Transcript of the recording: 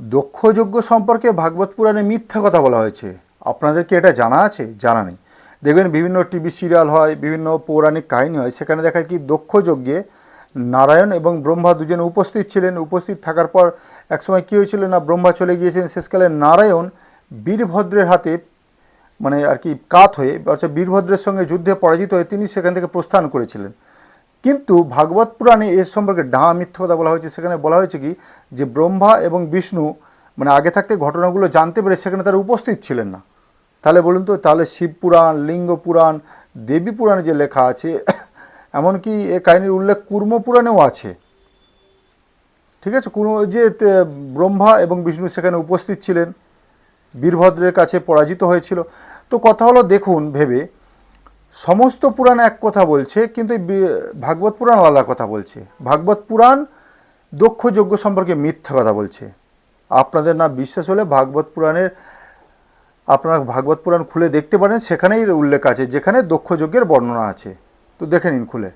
দক্ষযজ্ঞ সম্পর্কে ভাগবত পুরাণে মিথ্যা কথা বলা হয়েছে। আপনাদের কি এটা জানা আছে? জানা নেই। দেখবেন বিভিন্ন টিভি সিরিয়াল হয়, বিভিন্ন পৌরাণিক কাহিনী হয়, সেখানে দেখা কি দক্ষযজ্ঞে নারায়ণ এবং ব্রহ্মা দুজনে উপস্থিত ছিলেন। উপস্থিত থাকার পর একসময় কী হয়েছিল না, ব্রহ্মা চলে গিয়েছিলেন, শেষকালে নারায়ণ বীরভদ্রের হাতে মানে আর কি কাত হয়ে, অর্থাৎ বীরভদ্রের সঙ্গে যুদ্ধে পরাজিত হয়ে তিনি সেখান থেকে প্রস্থান করেছিলেন। কিন্তু ভাগবত পুরাণে এর সম্পর্কে ডাহা মিথ্যা কথা বলা হয়েছে। সেখানে বলা হয়েছে কি, যে ব্রহ্মা এবং বিষ্ণু মানে আগে থাকতে ঘটনাগুলো জানতে পেরে সেখানে তারা উপস্থিত ছিলেন না। তাহলে বলুন তো, তাহলে শিব পুরাণ, লিঙ্গ পুরাণ, দেবী পুরাণে যে লেখা আছে, এমনকি এ কাহিনীর উল্লেখ কুর্ম পুরাণেও আছে। ঠিক আছে? কোনো যে ব্রহ্মা এবং বিষ্ণু সেখানে উপস্থিত ছিলেন। বীরভদ্রের কাছে পরাজিত হয়েছিল। তো কথা হলো, দেখুন, ভেবে সমস্ত পুরাণ এক কথা বলছে, কিন্তু ভাগবত পুরাণ আলাদা কথা বলছে। ভাগবত পুরাণ দক্ষ যজ্ঞ সম্পর্কে মিথ্যা কথা বলছে। আপনাদের না বিশ্বাস হলে ভাগবত পুরাণের, আপনারা ভাগবত পুরাণ খুলে দেখতে পারেন, সেখানেই উল্লেখ আছে, যেখানে দক্ষ যজ্ঞের বর্ণনা আছে। তো দেখে নিন খুলে।